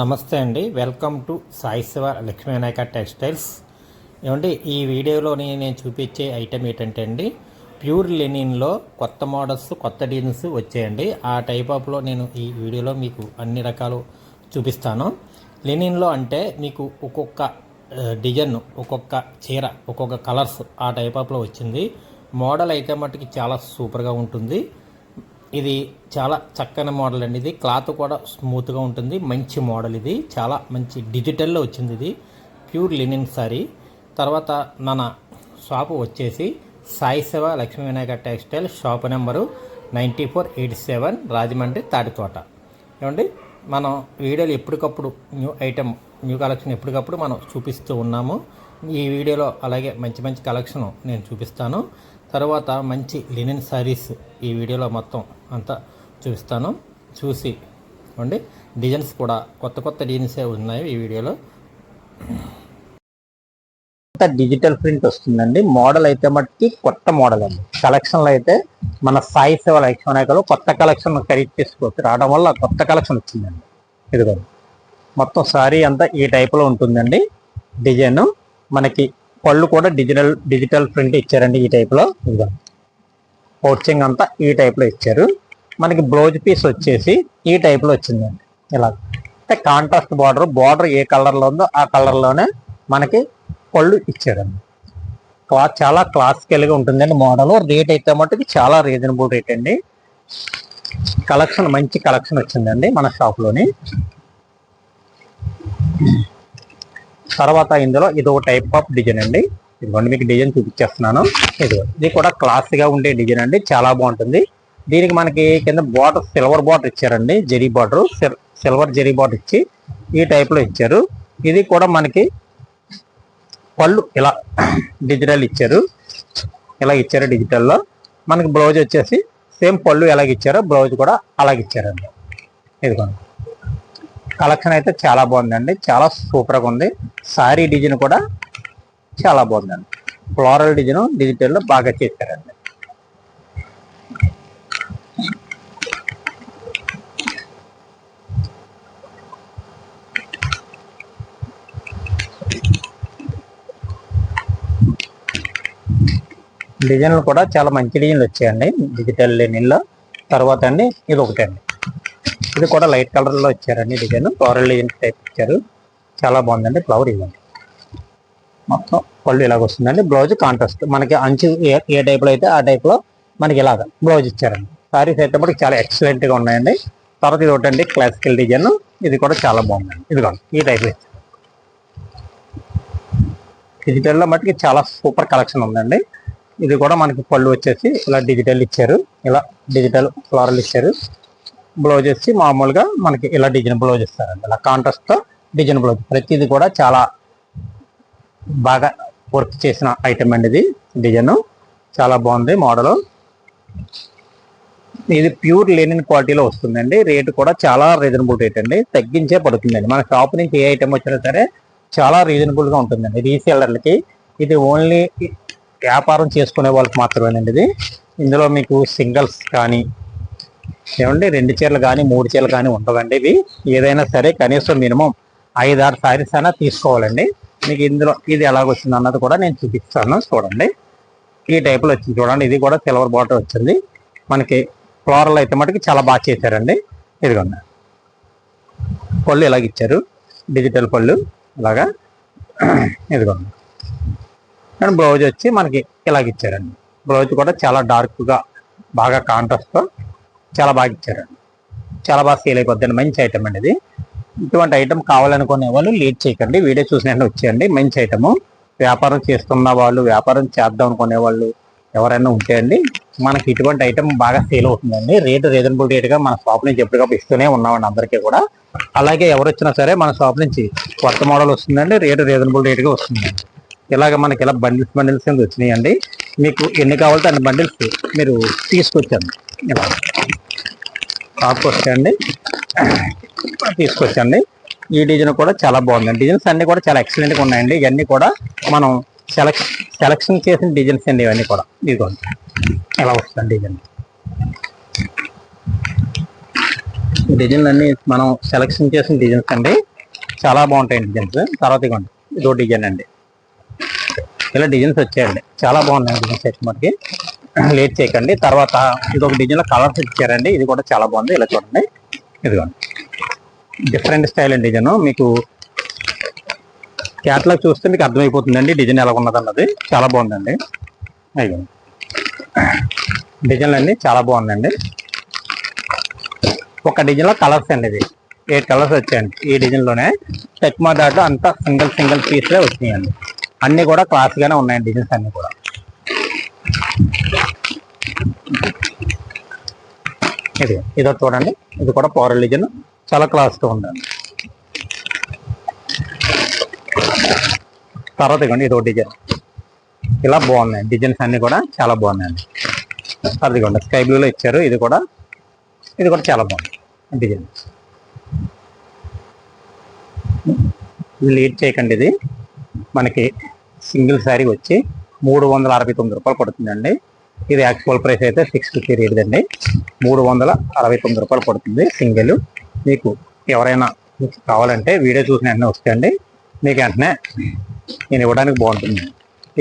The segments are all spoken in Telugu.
నమస్తే అండి. Welcome to Sai Shiva Lakshminayaka textiles. ఏమండి ఈ వీడియోలోని నేను చూపించే ఐటెం ఏంటంటే అండి ప్యూర్ లెనిన్లో కొత్త మోడల్స్ కొత్త డిజైన్స్ వచ్చాయండి. ఆ టైప్ ఆఫ్లో నేను ఈ వీడియోలో మీకు అన్ని రకాలు చూపిస్తాను. లెనిన్లో అంటే మీకు ఒక్కొక్క డిజైన్ ఒక్కొక్క చీర ఒక్కొక్క కలర్స్ ఆ టైప్ ఆఫ్లో వచ్చింది. మోడల్ అయితే మట్టుకి చాలా సూపర్గా ఉంటుంది. ఇది చాలా చక్కని మోడల్ అండి. ఇది క్లాత్ కూడా స్మూత్గా ఉంటుంది. మంచి మోడల్ ఇది. చాలా మంచి డిజిటల్లో వచ్చింది ఇది. ప్యూర్ లినిన్ సారీ తర్వాత మన షాపు వచ్చేసి Sai Shiva Lakshmi Vinayaka textile shop number ninety four eighty seven Rajahmundry Tatithota. ఏమండి? మనం వీడియోలు ఎప్పటికప్పుడు న్యూ ఐటెం న్యూ కలెక్షన్ ఎప్పటికప్పుడు మనం చూపిస్తూ ఉన్నాము. ఈ వీడియోలో అలాగే మంచి మంచి కలెక్షన్ నేను చూపిస్తాను. తర్వాత మంచి లినెన్ శారీస్ ఈ వీడియోలో మొత్తం అంతా చూపిస్తాను. చూసి అండి డిజైన్స్ కూడా కొత్త కొత్త డిజైన్సే ఉన్నాయి ఈ వీడియోలో. డిజిటల్ ప్రింట్ వస్తుందండి. మోడల్ అయితే మట్టుకి కొత్త మోడల్ అండి. కలెక్షన్లో అయితే మన సాయి సేవ లక్ష్మణాయకలో కొత్త కలెక్షన్ ఖరీదు చేసుకోవచ్చు. రావడం వల్ల కొత్త కలెక్షన్ వచ్చిందండి. ఇదిగో మొత్తం సారీ అంతా ఈ టైప్లో ఉంటుందండి. డిజైన్ మనకి పళ్ళు కూడా డిజిటల్ డిజిటల్ ప్రింట్ ఇచ్చారండి ఈ టైప్లో ఇదిగో. పౌచింగ్ అంతా ఈ టైప్లో ఇచ్చారు. మనకి బ్లౌజ్ పీస్ వచ్చేసి ఈ టైప్లో వచ్చిందండి. ఇలా అంటే కాంట్రాస్ట్ బార్డర్ బార్డర్ ఏ కలర్లో ఉందో ఆ కలర్లోనే మనకి పళ్ళు ఇచ్చారండి. క్లాత్ చాలా క్లాసికల్గా ఉంటుందండి మోడల్ రేట్ అయితే మట్టుకు చాలా రీజనబుల్ రేట్ అండి. కలెక్షన్ మంచి కలెక్షన్ వచ్చిందండి మన షాప్లోని తర్వాత ఇందులో ఇది ఒక టైప్ ఆఫ్ డిజైన్ అండి. ఇదిగోండి మీకు డిజైన్ చూపించేస్తున్నాను. ఇది ఇది కూడా క్లాస్గా ఉండే డిజైన్ అండి. చాలా బాగుంటుంది. దీనికి మనకి కింద బార్డర్ సిల్వర్ బార్డర్ ఇచ్చారండి. Zari border silver zari border ఇచ్చి ఈ టైప్లో ఇచ్చారు. ఇది కూడా మనకి పళ్ళు ఇలా డిజిటల్ ఇచ్చారు. ఇలా ఇచ్చారు డిజిటల్లో మనకి బ్లౌజ్ వచ్చేసి సేమ్ పళ్ళు ఎలాగ ఇచ్చారో. బ్లౌజ్ కూడా అలాగ ఇచ్చారండి. ఇదిగోండి. కలెక్షన్ అయితే చాలా బాగుందండి. చాలా సూపర్గా ఉంది. సారీ డిజైన్ కూడా చాలా బాగుందండి. ఫ్లోరల్ డిజైన్ డిజిటల్లో బాగా చేశారండి. డిజైన్లు కూడా చాలా మంచి డిజైన్లు వచ్చాయండి. డిజిటల్ లెనిన్లో. తర్వాత అండి ఇది ఒకటండి ఇది కూడా లైట్ కలర్లో ఇచ్చారండి డిజైన్. ఫ్లోరల్ టైప్ ఇచ్చారు. చాలా బాగుందండి ఫ్లవర్ ఇవ్వండి. మొత్తం పళ్ళు ఇలాగ వస్తుందండి. Blouse contrast. మనకి అంచు ఏ టైప్లో అయితే ఆ టైప్లో మనకి ఇలాగ బ్లౌజ్ ఇచ్చారండి. సారీస్ అయితే మనకి చాలా ఎక్సలెంట్గా ఉన్నాయండి. తర్వాత ఇది ఒకటండి క్లాసికల్ డిజైన్. ఇది కూడా చాలా బాగుందండి. ఇదిగోండి ఈ టైప్లో ఇచ్చారు. డిజిటల్లో మటుకి చాలా సూపర్ కలెక్షన్ ఉందండి. ఇది కూడా మనకి పళ్ళు వచ్చేసి ఇలా డిజిటల్ ఇచ్చారు. ఇలా డిజిటల్ ఫ్లోరల్ ఇచ్చారు. బ్లౌజ్ వచ్చి మామూలుగా మనకి ఇలా డిజైన్ బ్లౌజ్ ఇస్తారండి. ఇలా కాంట్రాస్ట్తో డిజైన్ బ్లౌజ్. ప్రతిది కూడా చాలా బాగా వర్క్ చేసిన ఐటమ్ అండి ఇది. డిజైన్ చాలా బాగుంది మోడల్. ఇది ప్యూర్ లెనిన్ క్వాలిటీలో వస్తుందండి. రేటు కూడా చాలా రీజనబుల్ రేట్ అండి. తగ్గించే పడుతుందండి. మన షాప్ నుంచి ఏ ఐటమ్ వచ్చినా సరే చాలా రీజనబుల్గా ఉంటుందండి. రీసేలర్లకి ఇది ఓన్లీ వ్యాపారం చేసుకునే వాళ్ళకి మాత్రమేనండి ఇది. ఇందులో మీకు సింగిల్స్ కానీ ఏమండి రెండు చీరలు కానీ మూడు చీరలు కానీ ఉండవండి ఇవి. ఏదైనా సరే కనీసం మినిమం ఐదు ఆరు సారీస్ అయినా తీసుకోవాలండి. మీకు ఇందులో ఇది ఎలాగొచ్చింది అన్నది కూడా నేను చూపిస్తాను చూడండి. ఈ టైప్లో వచ్చింది చూడండి ఇది కూడా సిల్వర్ బాటర్ వచ్చింది. మనకి ఫ్లోరల్ అయితే మటుకు చాలా బాగా చేశారండి. ఇదిగోండి. పళ్ళు ఇలాగ ఇచ్చారు? డిజిటల్ పళ్ళు ఇలాగా ఇదిగోండి. అండ్ బ్లౌజ్ వచ్చి మనకి ఇలాగ ఇచ్చారండి. బ్లౌజ్ కూడా చాలా డార్క్గా బాగా కాంట్రాస్ట్తో చాలా బాగా ఇచ్చారండి చాలా బాగా సేల్ అయిపోద్దండి. మంచి ఐటమ్ అండి ఇది. ఇటువంటి ఐటమ్ కావాలనుకునే వాళ్ళు లేట్ చేయకండి. వీడియో చూసిన వచ్చేయండి. మంచి ఐటమ్ వ్యాపారం చేస్తున్న వాళ్ళు వ్యాపారం చేద్దాం అనుకునే వాళ్ళు ఎవరైనా ఉంటే అండి మనకి ఇటువంటి ఐటమ్ బాగా సేల్ అవుతుందండి. రేటు రీజనబుల్ రేట్గా మన షాప్ నుంచి ఎప్పటికప్పుడు ఇస్తూనే ఉన్నామండి అందరికీ కూడా. అలాగే ఎవరు వచ్చినా సరే మన షాప్ నుంచి కొత్త మోడల్ వస్తుందండి. రేటు రీజనబుల్ రేట్గా వస్తుందండి. ఇలాగ మనకి ఇలా బండిల్స్ బండిల్స్ కింద వచ్చినాయండి. మీకు ఎన్ని కావాలంటే అన్ని బండిల్స్ మీరు తీసుకొచ్చాను. తీసుకొచ్చండి తీసుకొచ్చండి ఈ డిజైన్ కూడా చాలా బాగుందండి. డిజైన్స్ అన్నీ కూడా చాలా ఎక్సలెంట్గా ఉన్నాయండి. ఇవన్నీ కూడా మనం సెలెక్ట్ సెలెక్షన్ చేసిన డిజైన్స్ అండి ఇవన్నీ కూడా. ఇదిగోండి. ఎలా వస్తుంది డిజైన్? డిజైన్లు అన్నీ మనం సెలెక్షన్ చేసిన డిజైన్స్ అండి. చాలా బాగుంటాయి డిజైన్స్. తర్వాత ఇవ్వండి ఇదో డిజైన్ అండి. ఇలా డిజైన్స్ వచ్చాయండి. చాలా బాగున్నాయి డిజైన్స్ అయితే మనకి. లేట్ చేయకండి. తర్వాత ఇది ఒక డిజైన్లో కలర్స్ ఇచ్చారండి. ఇది కూడా చాలా బాగుంది. ఇలా చూడండి. ఇదిగోండి. డిఫరెంట్ స్టైల్ అండి డిజైన్ మీకు క్యాట్లాగ్ చూస్తే మీకు అర్థమైపోతుందండి డిజైన్ ఎలా ఉన్నది అన్నది చాలా బాగుందండి. అయ్యో డిజైన్లు అండి చాలా బాగుందండి ఒక డిజైన్లో కలర్స్ అండి ఇది ఎయిట్ కలర్స్ వచ్చాయండి. ఈ డిజైన్లోనే టెక్మా దాంట్లో అంతా సింగిల్ సింగిల్ పీస్లే వచ్చినాయండి. అన్నీ కూడా క్లాస్గానే ఉన్నాయండి డిజైన్స్ అన్నీ కూడా. ఇది ఇదో చూడండి. ఇది కూడా పవర్ రిలీజన్ చాలా క్లాస్గా ఉందండి. తర్వాత ఇవ్వండి ఇదో డిజైన్ ఇలా బాగున్నాయి. డిజైన్స్ అన్నీ కూడా చాలా బాగున్నాయండి. అదిగోండి స్కై బ్లూలో ఇచ్చారు. ఇది కూడా ఇది కూడా చాలా బాగుంది. డిజైన్ లీడ్ చేయకండి ఇది. మనకి సింగిల్ శారీ వచ్చి మూడు వందల అరవై తొమ్మిది రూపాయలు పడుతుందండి. ఇది యాక్చువల్ ప్రైస్ అయితే సిక్స్ ఫిఫ్టీ రేట్ అండి. మూడు వందల అరవై తొమ్మిది రూపాయలు పడుతుంది సింగిల్. మీకు ఎవరైనా కావాలంటే వీడియో చూసిన వెంటనే వస్తాయండి మీకు వెంటనే నేను ఇవ్వడానికి బాగుంటుంది.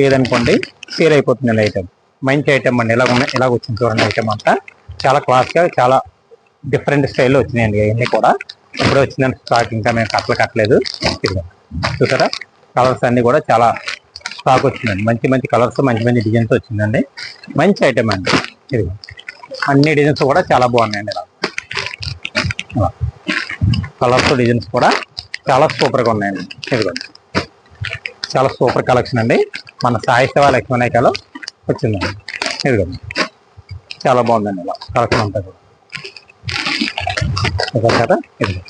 ఏదనుకోండి సేల్ అయిపోతుంది ఐటమ్ మంచి ఐటమ్ అండి. ఇలా ఉన్నాయి ఇలా వచ్చింది చూడండి ఐటమ్ అంతా. చాలా క్లాస్గా చాలా డిఫరెంట్ స్టైల్లో వచ్చినాయండి ఇవన్నీ కూడా. ఇప్పుడు వచ్చిందంటే స్టాక్ ఇంకా మేము కట్టలు కట్టలేదు. చూసారా? కలర్స్ అన్నీ కూడా చాలా స్టాక్ వచ్చిందండి. మంచి మంచి కలర్స్ మంచి మంచి డిజైన్స్ వచ్చిందండి. మంచి ఐటమ్ అండి. ఇది. అన్ని డిజైన్స్ కూడా చాలా బాగున్నాయండి. ఇలా కలర్స్ డిజైన్స్ కూడా చాలా సూపర్గా ఉన్నాయండి. ఇదిగోండి. చాలా సూపర్ కలెక్షన్ అండి. మన సాయి సేవ లక్ష్మణాయికలో వచ్చిందండి. ఇదిగోండి. చాలా బాగుందండి. ఇలా కలెక్షన్ అంతా కూడా. కదా ఇదిగో.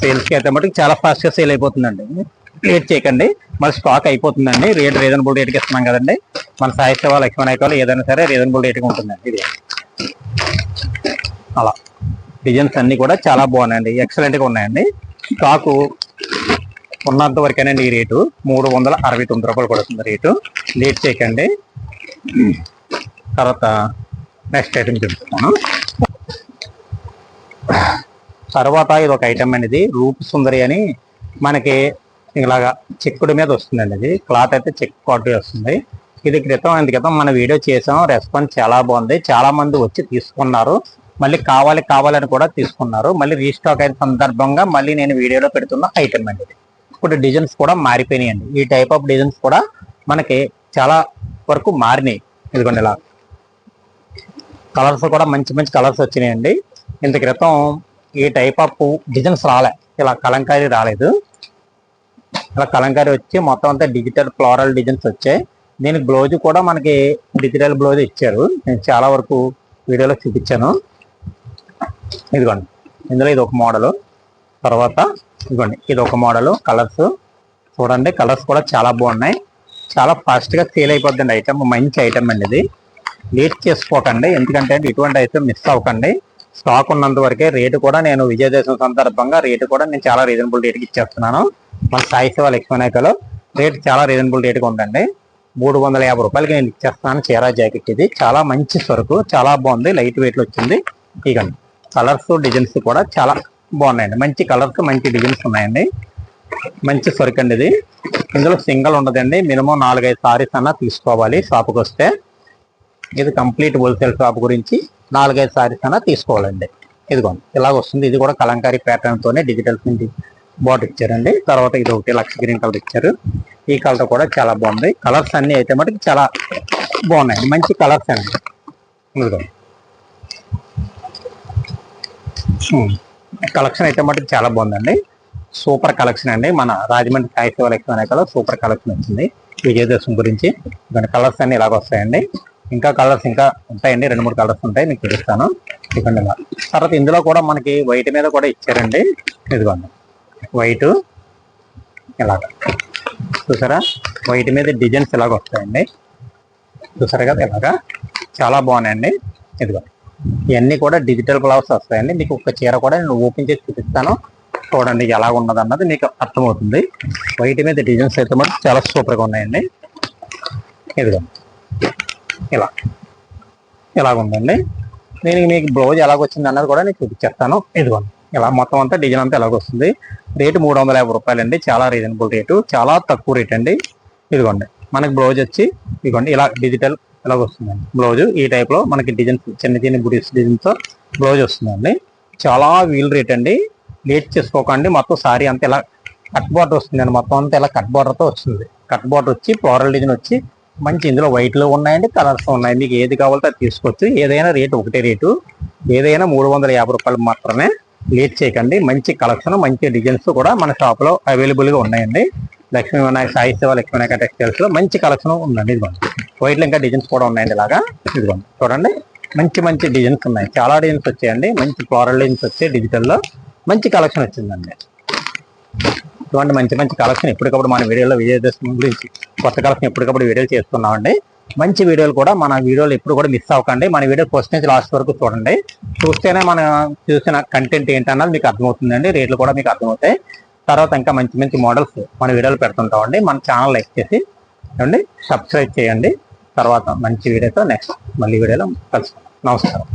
సేల్స్కి అయితే మటుకు చాలా ఫాస్ట్గా సేల్ అయిపోతుందండి. లేట్ చేయకండి. మరి స్టాక్ అయిపోతుందండి. రేట్ రీజనబుల్ రేట్కి ఇస్తున్నాం కదండి. మన సాయి లక్ష్మణ లక్ష్మణాయికలో ఏదైనా సరే రీజనబుల్ రేట్గా ఉంటుందండి ఇది. అలా. డిజైన్స్ అన్నీ కూడా చాలా బాగున్నాయండి. ఎక్సలెంట్గా ఉన్నాయండి. స్టాకు ఉన్నంత వరకేనండి ఈ రేటు. మూడు వందల అరవై తొమ్మిది రూపాయలు పడుతుంది రేటు. లేట్ చేయకండి. తర్వాత నెక్స్ట్ ఐటమ్ చెప్తున్నాను తర్వాత ఇది ఒక ఐటమ్ అనేది రూప్ సుందరి అని మనకి ఇలాగా చెక్కుడు మీద వస్తుందండి ఇది. క్లాత్ అయితే చెక్ క్వాలిటీ వస్తుంది. ఇది క్రితం ఇంత క్రితం మన వీడియో చేసాం. రెస్పాన్స్ చాలా బాగుంది. చాలా మంది వచ్చి తీసుకున్నారు. మళ్ళీ కావాలి కావాలని కూడా తీసుకున్నారు. మళ్ళీ రీస్టాక్ అయిన సందర్భంగా మళ్ళీ నేను వీడియోలో పెడుతున్న ఐటమ్ అండి ఇది. ఇప్పుడు డిజైన్స్ కూడా మారిపోయినాయండి. ఈ టైప్ ఆఫ్ డిజైన్స్ కూడా మనకి చాలా వరకు మారినాయి. ఇదిగోండి ఇలా. కలర్స్ కూడా మంచి మంచి కలర్స్ వచ్చినాయండి. ఇంత క్రితం ఈ టైప్ ఆఫ్ డిజైన్స్ రాలే. ఇలా కలంకారీ రాలేదు. అలా కలంకారీ వచ్చి మొత్తం అంతా డిజిటల్ ఫ్లోరల్ డిజైన్స్ వచ్చాయి. దీనికి బ్లౌజ్ కూడా మనకి డిజిటల్ బ్లౌజ్ ఇచ్చారు. నేను చాలా వరకు వీడియోలో చూపించాను. ఇదిగోండి. ఇందులో ఇది ఒక మోడల్ తర్వాత ఇదిగోండి. ఇది ఒక మోడల్ కలర్స్ చూడండి. కలర్స్ కూడా చాలా బాగున్నాయి. చాలా ఫాస్ట్గా సేల్ అయిపోద్దండి ఐటమ్ మంచి ఐటమ్ అండి ఇది. లేట్ చేసుకోకండి. ఎందుకంటే ఇటువంటి ఐటమ్ మిస్ అవ్వకండి. స్టాక్ ఉన్నంత వరకే రేటు కూడా నేను విజయదశమి సందర్భంగా రేటు కూడా నేను చాలా రీజనబుల్ రేట్కి ఇచ్చేస్తున్నాను. మన సాయి సేవ లక్ష్మీనాయకలో రేటు చాలా రీజనబుల్ రేట్గా ఉందండి. మూడు వందల యాభై రూపాయలకి నేను ఇచ్చేస్తున్నాను చీరా జాకెట్ ఇది. చాలా మంచి సరుకు చాలా బాగుంది లైట్ వెయిట్లో వచ్చింది. ఇగండి కలర్స్ డిజైన్స్ కూడా చాలా బాగున్నాయండి. మంచి కలర్స్ మంచి డిజైన్స్ ఉన్నాయండి. మంచి సరుకు అండి ఇది. ఇందులో సింగిల్ ఉండదండి. మినిమం నాలుగైదు సారీస్ అన్నా తీసుకోవాలి షాప్కి వస్తే ఇది కంప్లీట్ హోల్సేల్ షాప్ గురించి నాలుగైదు సారీస్ అన్నా తీసుకోవాలండి. ఇదిగోండి ఇలాగ వస్తుంది. ఇది కూడా కలంకారీ ప్యాటర్న్ తోనే డిజిటల్ ప్రింట్ బాట్ ఇచ్చారండి. తర్వాత ఇది ఒకటి లక్ష గ్రీన్ కలర్ ఇచ్చారు. ఈ కలర్ కూడా చాలా బాగుంది. కలర్స్ అన్నీ అయితే మటుకు చాలా బాగున్నాయి మంచి కలర్స్ అండి. ఇదిగోండి. Hmm. కలెక్షన్ అయితే మటుకు చాలా బాగుందండి. సూపర్ కలెక్షన్ అండి. మన రాజమండ్రి సాయి శివ లక్ష్మీ అనేకలో సూపర్ కలెక్షన్ వచ్చింది. విజయదశమి గురించి. దాని కలర్స్ అన్ని ఇలాగ వస్తాయండి. ఇంకా కలర్స్ ఇంకా ఉంటాయండి. రెండు మూడు కలర్స్ ఉంటాయి. మీకు చూపిస్తాను. ఇదిగోండి ఇలా. తర్వాత ఇందులో కూడా మనకి వైట్ మీద కూడా ఇచ్చారండి. ఇదిగోండి. వైట్ ఇలాగ. చూసారా? వైట్ మీద డిజైన్స్ ఇలాగ వస్తాయండి. చూసారు కదా ఇలాగా. చాలా బాగున్నాయండి. ఇదిగో ఇవన్నీ కూడా డిజిటల్ గ్లౌస్ వస్తాయండి. మీకు ఒక చీర కూడా నేను ఓపెన్ చేసి చూపిస్తాను. చూడండి ఎలా ఉన్నది అన్నది మీకు అర్థమవుతుంది. వైట్ మీద డిజైన్స్ అయితే మనకు చాలా సూపర్గా ఉన్నాయండి. ఇదిగో ఇలా. ఇలాగుందండి నేను మీకు బ్లౌజ్ ఎలాగొచ్చింది అన్నది కూడా నేను చూపించేస్తాను ఇదిగోండి ఇలా మొత్తం అంతా డిజైన్ అంతా ఎలాగొస్తుంది? రేటు మూడు వందల యాభై రూపాయలు అండి చాలా రీజనబుల్ రేటు. చాలా తక్కువ రేట్ అండి ఇదిగోండి మనకి బ్లౌజ్ వచ్చి ఇదిగోండి ఇలా డిజిటల్ ఇలాగ వస్తుందండి బ్లౌజ్ ఈ టైప్లో మనకి డిజైన్స్ చిన్న చిన్న బుడీస్ డిజైన్తో బ్లౌజ్ వస్తుందండి. చాలా వీల్ రేట్ అండి లేట్ చేసుకోకండి. మొత్తం సారీ అంతా ఇలా కట్ బార్డర్ వస్తుందండి. మొత్తం అంతా ఇలా కట్ బార్డర్తో వస్తుంది. కట్ బార్డర్ వచ్చి ఫ్లోరల్ డిజైన్ వచ్చి మంచి ఇందులో వైట్లో ఉన్నాయండి కలర్స్ ఉన్నాయి. మీకు ఏది కావాలో అది తీసుకోవచ్చు. ఏదైనా రేటు ఒకటే రేటు. ఏదైనా మూడు వందల యాభై రూపాయలు మాత్రమే లేట్ చేయకండి. మంచి కలెక్షన్ మంచి డిజైన్స్ కూడా మన షాప్లో అవైలబుల్గా ఉన్నాయండి. లక్ష్మీ వినాయక సాయి శివ లక్ష్మీ వినాయక టెక్స్టైల్స్లో మంచి కలెక్షన్ ఉందండి. ఇదిగోండి. వైట్లో ఇంకా డిజైన్స్ కూడా ఉన్నాయండి ఇలాగా. ఇదిగోండి. చూడండి. మంచి మంచి డిజైన్స్ ఉన్నాయి. చాలా డిజైన్స్ వచ్చాయండి. మంచి ఫ్లోరల్ డిజైన్స్ వచ్చాయి డిజిటల్లో మంచి కలెక్షన్ వచ్చిందండి. ఇటువంటి మంచి మంచి కలెక్షన్ ఎప్పటికప్పుడు మన వీడియోలో విజయదశమి గురించి కొత్త కలెక్షన్ ఎప్పటికప్పుడు వీడియోలు చేస్తున్నామండి. మంచి వీడియోలు కూడా మన వీడియోలు ఎప్పుడు కూడా మిస్ అవ్వకండి. మన వీడియో ఫస్ట్ నుంచి లాస్ట్ వరకు చూడండి. చూస్తేనే మనం చూసిన కంటెంట్ ఏంటన్నది మీకు అర్థమవుతుందండి. రేట్లు కూడా మీకు అర్థమవుతాయి. తర్వాత ఇంకా మంచి మంచి మోడల్స్ మన వీడియోలు పెడుతుంటామండి. మన ఛానల్ లైక్ చేసి ఏమండి సబ్స్క్రైబ్ చేయండి. తర్వాత మంచి వీడియోతో నెక్స్ట్ మళ్ళీ వీడియోలో కలుసుకుందాం. నమస్కారం.